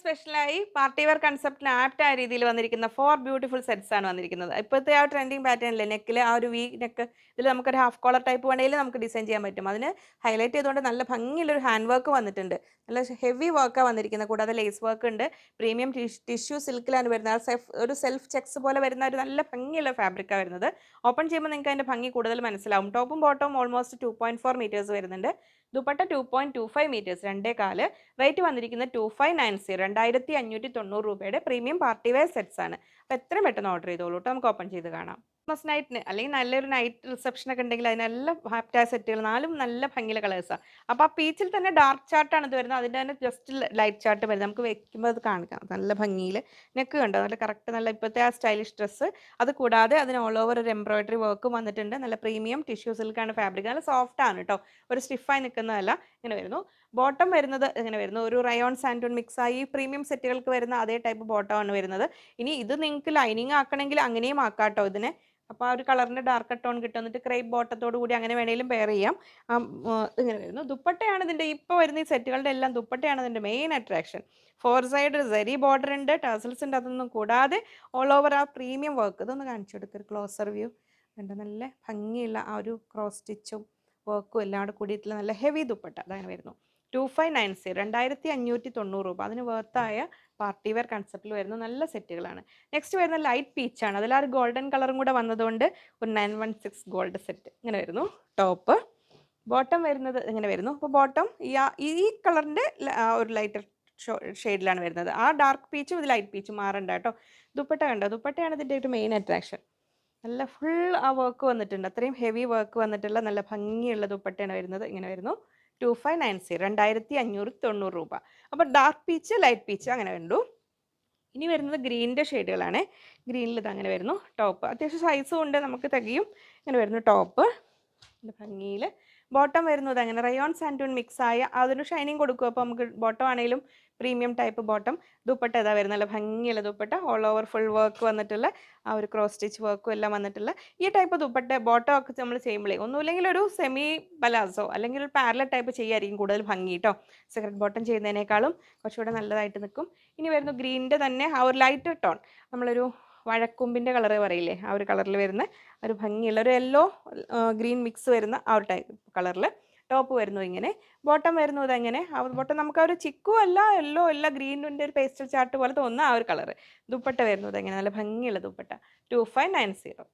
സ്പെഷ്യലായി party wear കൺസെപ്റ്റിന് apt ആയ രീതിയിൽ വന്നിരിക്കുന്ന ഫോർ ബ്യൂട്ടിഫുൾ സെറ്റ്സ് ആണ് വന്നിരിക്കുന്നത്. ഇപ്പോഴത്തെ ആ ട്രെൻഡിങ് പാറ്റേണിലെ നെക്കിൽ ആ ഒരു വി നെക്ക് ഇതിൽ നമുക്കൊരു ഹാഫ് കോളർ ടൈപ്പ് വേണമെങ്കിൽ നമുക്ക് ഡിസൈൻ ചെയ്യാൻ പറ്റും. അതിന് ഹൈലൈറ്റ് ചെയ്തുകൊണ്ട് നല്ല ഭംഗിയുള്ളൊരു ഹാൻഡ് വർക്ക് വന്നിട്ടുണ്ട്. നല്ല ഹെവി വർക്കാണ് വന്നിരിക്കുന്നത് കൂടാതെ ലേസ് വർക്ക് ഉണ്ട്. പ്രീമിയം ടിഷ്യൂ സിൽക്കിലാണ് വരുന്നത്. സെഫ് ഒരു സെൽഫ് ചെക്സ് പോലെ വരുന്ന ഒരു നല്ല ഭംഗിയുള്ള ഫാബ്രിക്കാണ് വരുന്നത്. ഓപ്പൺ ചെയ്യുമ്പോൾ നിങ്ങൾക്ക് അതിന്റെ ഭംഗി കൂടുതൽ മനസ്സിലാവും. ടോപ്പും ബോട്ടവും almost two point four metres വരുന്നുണ്ട്. Dupatta two point two five metres രണ്ടേ കാൽ. റേറ്റ് വന്നിരിക്കുന്നത് ടു ഫൈവ് നയൻ സീറോ രണ്ടായിരത്തി അഞ്ഞൂറ്റി തൊണ്ണൂറ് രൂപയുടെ പ്രീമിയം പാർട്ടി വെയർ സെറ്റ്സ് ആണ്. അപ്പോൾ എത്രയും പെട്ടെന്ന് ഓർഡർ ചെയ്തോളൂ കേട്ടോ നമുക്ക് ഓപ്പൺ ചെയ്ത് കാണാം. ക്രിസ്മസ് നൈറ്റിന് അല്ലെങ്കിൽ നല്ലൊരു നൈറ്റ് റിസപ്ഷൻ ഒക്കെ ഉണ്ടെങ്കിൽ അതിനെല്ലാം ഹാപ്റ്റായ സെറ്റുകൾ നാലും നല്ല ഭംഗിയുള്ള കളേഴ്സാണ് അപ്പോൾ ആ പീച്ചിൽ തന്നെ ഡാർക്ക് ചാർട്ടാണ് ഇത് വരുന്നത്. അതിന്റെ തന്നെ ജസ്റ്റ് ലൈറ്റ് ചാർട്ട് വരുന്നത്. നമുക്ക് വെക്കുമ്പോൾ അത് കാണിക്കാം. നല്ല ഭംഗിയിൽ നെക്ക് കണ്ടോ? നല്ല കറക്റ്റ് നല്ല ഇപ്പോഴത്തെ ആ സ്റ്റൈലിഷ് ഡ്രസ്സ് അത് കൂടാതെ അതിന് ഓൾ ഓവർ ഒരു എംബ്രോയിഡറി വർക്കും വന്നിട്ടുണ്ട്. നല്ല പ്രീമിയം ടിഷ്യൂ സിൽക്കാണ് ഫാബ്രിക് നല്ല സോഫ്റ്റ് ആണ് കേട്ടോ ഒരു സ്റ്റിഫായി നിൽക്കുന്നതല്ല. ഇങ്ങനെ വരുന്നു. ബോട്ടം വരുന്നത് ഇങ്ങനെ വരുന്നു. ഒരു റയോൺ സാൻഡോൺ മിക്സ് ആയി പ്രീമിയം സെറ്റുകൾക്ക് വരുന്ന അതേ ടൈപ്പ് ആണ് വരുന്നത്. ഇനി ഇത് നിങ്ങൾക്ക് ലൈനിങ് ആക്കണമെങ്കിൽ അങ്ങനെയും ആക്കാട്ടോ ഇതിന്. അപ്പോൾ ആ ഒരു കളറിന്റെ ഡാർക്ക് ടോൺ കിട്ടും. എന്നിട്ട് ക്രൈപ്പ് ബോട്ടത്തോട് കൂടി അങ്ങനെ വേണേലും പെയർ ചെയ്യാം. ഇങ്ങനെ വരുന്നു. ദുപ്പട്ടയാണ് ഇതിന്റെ ഇപ്പോൾ വരുന്ന ഈ സെറ്റുകളുടെ എല്ലാം ദുപ്പട്ടയാണ് ഇതിന്റെ main attraction four side zari border ഉണ്ട്. ടേസൽസ് ഉണ്ട്. അതൊന്നും കൂടാതെ ഓൾ ഓവർ ആ പ്രീമിയം വർക്ക് ഇതൊന്ന് കാണിച്ചു കൊടുക്കുക ക്ലോസർ വ്യൂ കണ്ട? നല്ല ഭംഗിയുള്ള ആ ഒരു ക്രോസ് സ്റ്റിച്ചും വർക്കും എല്ലാം കൂടെ കൂടിയിട്ടുള്ള നല്ല ഹെവി ദുപ്പട്ട. അതാണ് വരുന്നു. ടു ഫൈവ് നയൻ സീറോ രണ്ടായിരത്തി അഞ്ഞൂറ്റി തൊണ്ണൂറ് രൂപ അതിന് വേർത്തായ പാർട്ടി വെയർ കൺസെപ്റ്റിൽ വരുന്ന നല്ല സെറ്റുകളാണ്. നെക്സ്റ്റ് വരുന്ന ലൈറ്റ് പീച്ചാണ് അതിൽ ആ ഒരു ഗോൾഡൻ കളറും കൂടെ വന്നതുകൊണ്ട് ഒരു nine one six gold set ഇങ്ങനെ വരുന്നു. ടോപ്പ് ബോട്ടം വരുന്നത് ഇങ്ങനെ വരുന്നു. അപ്പോൾ ബോട്ടം ഈ ഈ കളറിന്റെ ഒരു ലൈറ്റർ ഷെയ്ഡിലാണ് വരുന്നത്. ആ ഡാർക്ക് പീച്ചും ഇത് ലൈറ്റ് പീച്ചും മാറണ്ട കേട്ടോ. ദുപ്പട്ട കണ്ടോ? ദുപ്പട്ടയാണ് ഇതിന്റെ ഒരു മെയിൻ അട്രാക്ഷൻ നല്ല ഫുൾ ആ വർക്ക് വന്നിട്ടുണ്ട്. അത്രയും ഹെവി വർക്ക് വന്നിട്ടുള്ള നല്ല ഭംഗിയുള്ള ദുപ്പട്ടയാണ് വരുന്നത്. ഇങ്ങനെ വരുന്നു. ടു ഫൈവ് നയൻ സീറോ രണ്ടായിരത്തി അഞ്ഞൂറ് തൊണ്ണൂറ് രൂപ. അപ്പോൾ ഡാർക്ക് പീച്ച് ലൈറ്റ് പീച്ച് അങ്ങനെ കണ്ടു ഇനി വരുന്നത് ഗ്രീനിന്റെ ഷെയ്ഡുകളാണ്. ഗ്രീനിൽ ഇത് അങ്ങനെ വരുന്നു ടോപ്പ്. അത്യാവശ്യം സൈസും ഉണ്ട് നമുക്ക് തികയും. ഇങ്ങനെ വരുന്നു ടോപ്പ്. ഭംഗിയിൽ ബോട്ടം വരുന്നത് അങ്ങനെ. റയോൺ സാന്റൂൺ മിക്സ് ആയ അതിന് ഷൈനിങ് കൊടുക്കും. അപ്പോൾ നമുക്ക് ബോട്ടം ആണെങ്കിലും പ്രീമിയം ടൈപ്പ് ബോട്ടം. ദുപ്പട്ട ഇതാ വരുന്നത്. നല്ല ഭംഗിയുള്ള dupatta. All over full work വന്നിട്ടുള്ള ആ ഒരു ക്രോസ് സ്റ്റിച്ച് വർക്കും എല്ലാം വന്നിട്ടുള്ള ഈ ടൈപ്പ് ദുപ്പട്ട ബോട്ടം ഒക്കെ നമ്മൾ ചെയ്യുമ്പോഴേ ഒന്നുമില്ലെങ്കിൽ ഒരു സെമി പലാസോ അല്ലെങ്കിൽ ഒരു പാരല ടൈപ്പ് ചെയ്യായിരിക്കും കൂടുതൽ ഭംഗി കേട്ടോ സിഗരറ്റ് ബോട്ടം ചെയ്യുന്നതിനേക്കാളും കുറച്ചുകൂടെ നല്ലതായിട്ട് നിൽക്കും ഇനി വരുന്നു ഗ്രീനിന്റെ തന്നെ ആ ഒരു ലൈറ്റ് ടോൺ നമ്മളൊരു വഴക്കൊമ്പിന്റെ കളർ പറയില്ലേ ആ ഒരു കളറിൽ വരുന്ന ഒരു ഭംഗിയുള്ള ഒരു യെല്ലോ ഗ്രീൻ മിക്സ് വരുന്ന ആ ഒരു ടൈപ്പ് കളറിൽ ടോപ്പ് വരുന്നു ഇങ്ങനെ. ബോട്ടം വരുന്നു ഇതെങ്ങനെ? ആ ബോട്ടം നമുക്ക് ആ ഒരു ചിക്കും അല്ല യെല്ലോ അല്ല ഗ്രീനിന്റെ ഒരു പേസ്റ്റൽ ചാർട്ട് പോലെ തോന്നുന്ന ആ ഒരു കളർ ദുപ്പട്ട വരുന്നു ഇതെങ്ങനെ? നല്ല ഭംഗിയുള്ള dupatta. Two five nine zero